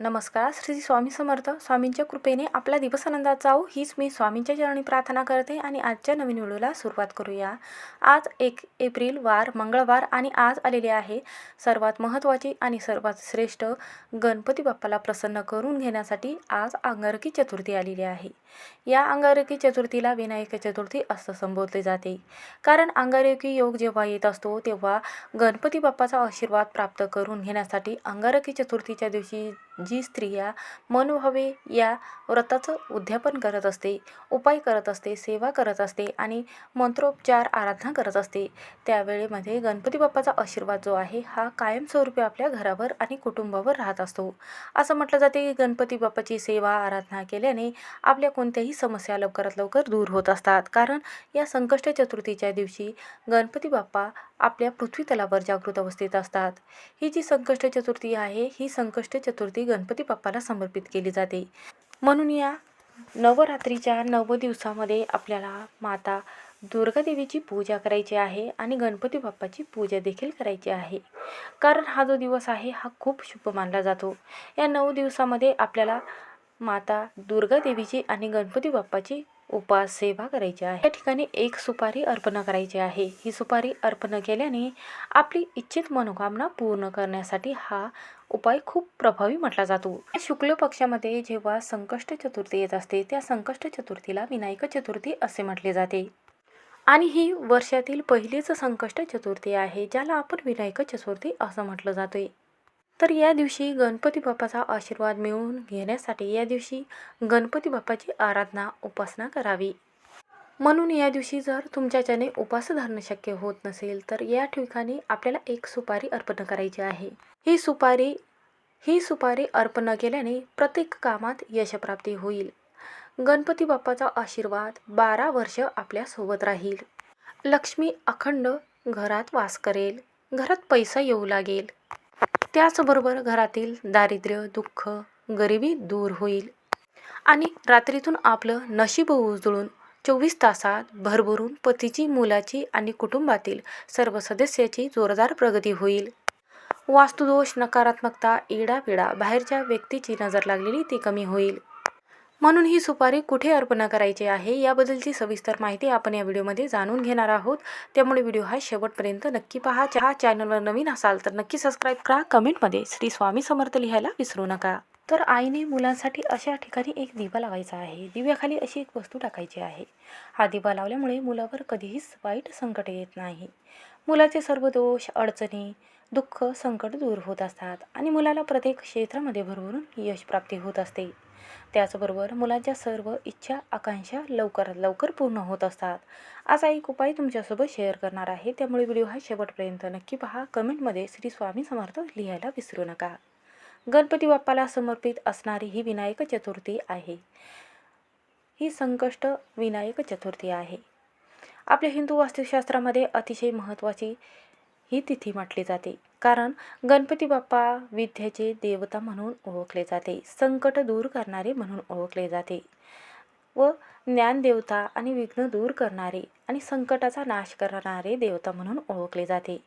नमस्कार श्री स्वामी समर्थ. स्वामींच्या कृपेने आपला दिवस आनंदात जाऊ हीच मी स्वामींच्या चरणी प्रार्थना करते आणि आजच्या नवीन व्हिडिओला सुरुवात करूया. आज एक एप्रिल वार मंगळवार आणि आज आलेले आहे. सर्वात महत्त्वाची आणि सर्वात श्रेष्ठ गणपती बाप्पाला प्रसन्न करून घेण्यासाठी आज अंगारकी चतुर्थी आलेली आहे. या अंगारकी चतुर्थीला विनायक चतुर्थी असं संबोधले जाते. कारण अंगारकी योग जेव्हा येत असतो तेव्हा गणपती बाप्पाचा आशीर्वाद प्राप्त करून घेण्यासाठी अंगारकी चतुर्थीच्या दिवशी जी स्त्रिया मनोभावे या व्रताचं उद्यापन करत असते उपाय करत असते सेवा करत असते आणि मंत्रोपचार आराधना करत असते. त्यावेळेमध्ये गणपती बाप्पाचा आशीर्वाद जो आहे हा कायमस्वरूपी आपल्या घरावर आणि कुटुंबावर राहत असतो. असं म्हटलं जाते की गणपती बाप्पाची सेवा आराधना केल्याने आपल्या कोणत्याही समस्या लवकरात लवकर दूर होत असतात. कारण या संकष्ट चतुर्थीच्या दिवशी गणपती बाप्पा आपल्या पृथ्वी तलावर जागृत अवस्थेत असतात. ही जी संकष्ट चतुर्थी आहे ही संकष्ट चतुर्थी गणपती बाप्पाला समर्पित केली जाते. म्हणून या नवरात्रीच्या नव दिवसामध्ये आपल्याला माता दुर्गादेवीची पूजा करायची आहे आणि गणपती बाप्पाची पूजा देखील करायची आहे. कारण हा जो दिवस आहे हा खूप शुभ मानला जातो. या नऊ दिवसामध्ये आपल्याला माता दुर्गादेवीची आणि गणपती बाप्पाची उपास सेवा करायची आहे. या ठिकाणी एक सुपारी अर्पण करायची आहे. ही सुपारी अर्पण केल्याने आपली इच्छित मनोकामना पूर्ण करण्यासाठी हा उपाय खूप प्रभावी म्हटला जातो. शुक्ल पक्षामध्ये जेव्हा संकष्ट चतुर्थी येत असते त्या संकष्ट चतुर्थीला विनायक चतुर्थी असे म्हटले जाते. आणि ही वर्षातील पहिलीच संकष्ट चतुर्थी आहे ज्याला आपण विनायक चतुर्थी असं म्हटलं जाते तर या दिवशी गणपती बाप्पाचा आशीर्वाद मिळवून घेण्यासाठी या दिवशी गणपती बाप्पाची आराधना उपासना करावी. म्हणून या दिवशी जर तुमच्याच्याने उपास धरणं शक्य होत नसेल तर या ठिकाणी आपल्याला एक सुपारी अर्पण करायची आहे. ही सुपारी ही सुपारी अर्पण केल्याने प्रत्येक कामात यशप्राप्ती होईल. गणपती बाप्पाचा आशीर्वाद बारा वर्ष आपल्यासोबत राहील. लक्ष्मी अखंड घरात वास करेल. घरात पैसा येऊ लागेल. त्याचबरोबर घरातील दारिद्र्य दुःख गरिबी दूर होईल. आणि रात्रीतून आपलं नशीब उजळून चोवीस तासात भरभरून पतीची मुलाची आणि कुटुंबातील सर्व सदस्याची जोरदार प्रगती होईल. वास्तुदोष नकारात्मकता इडापिडा बाहेरच्या व्यक्तीची नजर लागलेली ती कमी होईल. म्हणून ही सुपारी कुठे अर्पण करायची आहे याबद्दलची सविस्तर माहिती आपण या व्हिडिओमध्ये जाणून घेणार आहोत. त्यामुळे व्हिडिओ हा शेवटपर्यंत नक्की पहा. हा चॅनलवर नवीन असाल तर नक्की सबस्क्राईब करा. कमेंटमध्ये श्री स्वामी समर्थ लिहायला विसरू नका. तर आईने मुलांसाठी अशा ठिकाणी एक दिवा लावायचा आहे. दिव्याखाली अशी एक वस्तू टाकायची आहे. हा दिवा लावल्यामुळे मुलावर कधीही वाईट संकट येत नाही. मुलाचे सर्व दोष अडचणी दुःख संकट दूर होत असतात आणि मुलाला प्रत्येक क्षेत्रामध्ये भरभरून यश प्राप्ती होत असते. त्याचबरोबर मुलांच्या सर्व इच्छा आकांक्षा लवकरात लवकर पूर्ण होत असतात. असा एक उपाय तुमच्यासोबत शेअर करणार आहे. त्यामुळे व्हिडिओ हा शेवटपर्यंत नक्की पहा. कमेंटमध्ये श्री स्वामी समर्थ लिहायला विसरू नका. गणपती बाप्पाला समर्पित असणारी ही विनायक चतुर्थी आहे. ही संकष्ट विनायक चतुर्थी आहे. आपल्या हिंदू वास्तुशास्त्रामध्ये अतिशय महत्त्वाची ही तिथी म्हटली जाते. कारण गणपती बाप्पा विद्येचे देवता म्हणून ओळखले जाते. संकट दूर करणारे म्हणून ओळखले जाते. व ज्ञानदेवता आणि विघ्न दूर करणारे आणि संकटाचा नाश करणारे देवता म्हणून ओळखले जाते.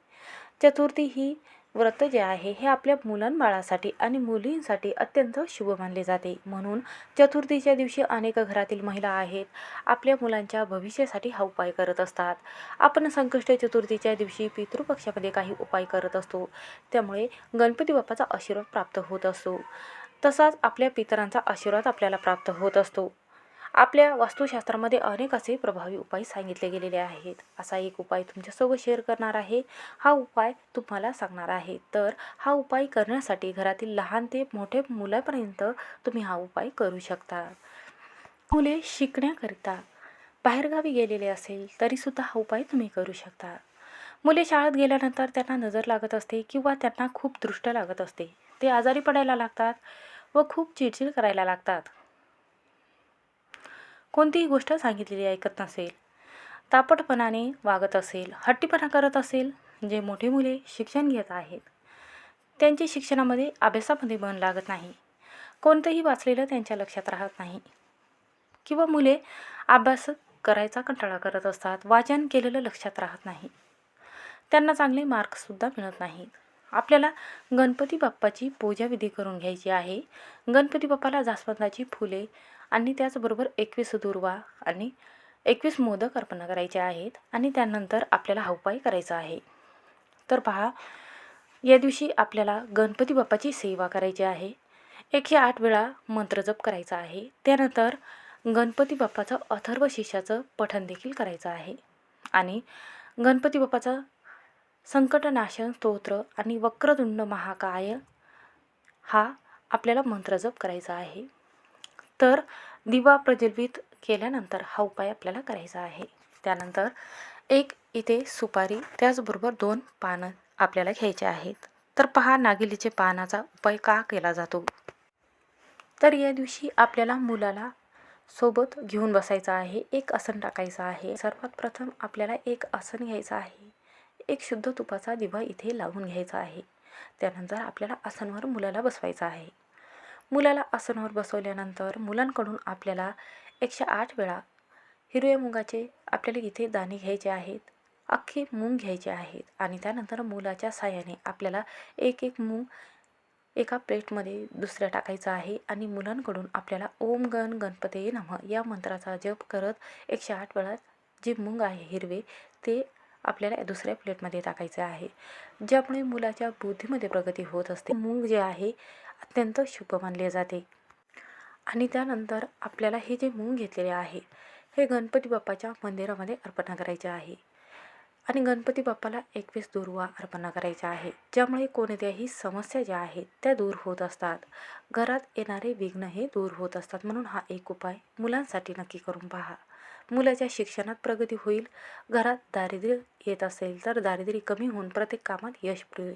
चतुर्थी ही व्रत जे आहे हे आपल्या मुलांबाळासाठी आणि मुलींसाठी अत्यंत शुभ मानले जाते. म्हणून चतुर्थीच्या दिवशी अनेक घरातील महिला आहेत आपल्या मुलांच्या भविष्यासाठी हा उपाय करत असतात. आपण संकष्ट चतुर्थीच्या दिवशी पितृपक्षामध्ये काही उपाय करत असतो. त्यामुळे गणपती बाप्पाचा आशीर्वाद प्राप्त होत असतो. तसाच आपल्या पितरांचा आशीर्वाद आपल्याला प्राप्त होत असतो. आपल्या वास्तुशास्त्रामध्ये अनेक असे प्रभावी उपाय सांगितले गेलेले आहेत. असा एक उपाय तुमच्यासोबत शेअर करणार आहे. हा उपाय तुम्हाला सांगणार आहे. तर हा उपाय करण्यासाठी घरातील लहान ते मोठे मुलापर्यंत तुम्ही हा उपाय करू शकता. मुले शिकण्याकरिता बाहेरगावी गेलेले असेल तरीसुद्धा हा उपाय तुम्ही करू शकता. मुले शाळेत गेल्यानंतर त्यांना नजर लागत असते किंवा त्यांना खूप दृष्ट लागत असते. ते आजारी पडायला लागतात व खूप चिडचिड करायला लागतात. कोणतीही गोष्ट सांगितलेली ऐकत नसेल तापटपणाने वागत असेल हट्टीपणा करत असेल जे मोठे मुले शिक्षण घेत आहेत त्यांचे शिक्षणामध्ये अभ्यासामध्ये मन लागत नाही कोणतंही वाचलेलं त्यांच्या लक्षात राहत नाही. किंवा मुले अभ्यास करायचा कंटाळा करत असतात वाचन केलेलं लक्षात राहत नाही. त्यांना चांगले मार्क्ससुद्धा मिळत नाहीत. आपल्याला गणपती बाप्पाची पूजाविधी करून घ्यायची आहे. गणपती बाप्पाला जास्वंदाची फुले आणि त्याचबरोबर एकवीस दुर्वा आणि एकवीस मोदक अर्पण करायचे आहेत आणि त्यानंतर आपल्याला हा उपाय करायचा आहे. तर पहा या दिवशी आपल्याला गणपती बाप्पाची सेवा करायची आहे. एकशे आठ वेळा मंत्रजप करायचा आहे. त्यानंतर गणपती बाप्पाचं अथर्व शिष्याचं पठण देखील करायचं आहे. आणि गणपती बाप्पाचं संकटनाशन स्तोत्र आणि वक्रतुंड महाकाय हा आपल्याला मंत्रजप करायचा आहे. तर दिवा प्रज्वलित केल्यानंतर हा उपाय आपल्याला करायचा आहे. त्यानंतर एक इथे सुपारी त्याचबरोबर दोन पानं आपल्याला घ्यायचे आहेत. तर पहा नागिलीचे पानाचा उपाय का केला जातो? तर या दिवशी आपल्याला मुलाला सोबत घेऊन बसायचं आहे. एक आसन टाकायचं आहे. सर्वात प्रथम आपल्याला एक आसन घ्यायचं आहे. एक शुद्ध तुपाचा दिवा इथे लावून घ्यायचा आहे. त्यानंतर आपल्याला आसनवर मुलाला बसवायचं आहे. मुलाला आसनावर बसवल्यानंतर मुलांकडून आपल्याला एकशे आठ वेळा हिरव्या मुगाचे आपल्याला इथे दाणे घ्यायचे आहेत अख्खे मूग घ्यायचे आहेत आणि त्यानंतर मुलाच्या साह्याने आपल्याला एक एक मूग एका प्लेटमध्ये दुसऱ्या टाकायचं आहे आणि मुलांकडून आपल्याला ओम गण गणपते नम या मंत्राचा जप करत एकशे आठ वेळा जे मूग आहे हिरवे ते आपल्याला दुसऱ्या प्लेटमध्ये टाकायचे आहे. ज्यामुळे मुलाच्या बुद्धीमध्ये प्रगती होत असते. मूग जे आहे अत्यंत शुभ मानले जाते. आणि त्यानंतर आपल्याला हे जे मूग घेतलेले आहे हे गणपती बाप्पाच्या मंदिरामध्ये अर्पणा करायचे आहे. आणि गणपती बाप्पाला एकवीस दुर्वा अर्पणा करायच्या आहे. ज्यामुळे कोणत्याही समस्या ज्या आहेत त्या दूर होत असतात. घरात येणारे विघ्न हे दूर होत असतात. म्हणून हा एक उपाय मुलांसाठी नक्की करून पहा. मुलाच्या शिक्षणात प्रगती होईल. घरात दारिद्र्य येत असेल तर दारिद्र्य कमी होऊन प्रत्येक कामात यश मिळेल.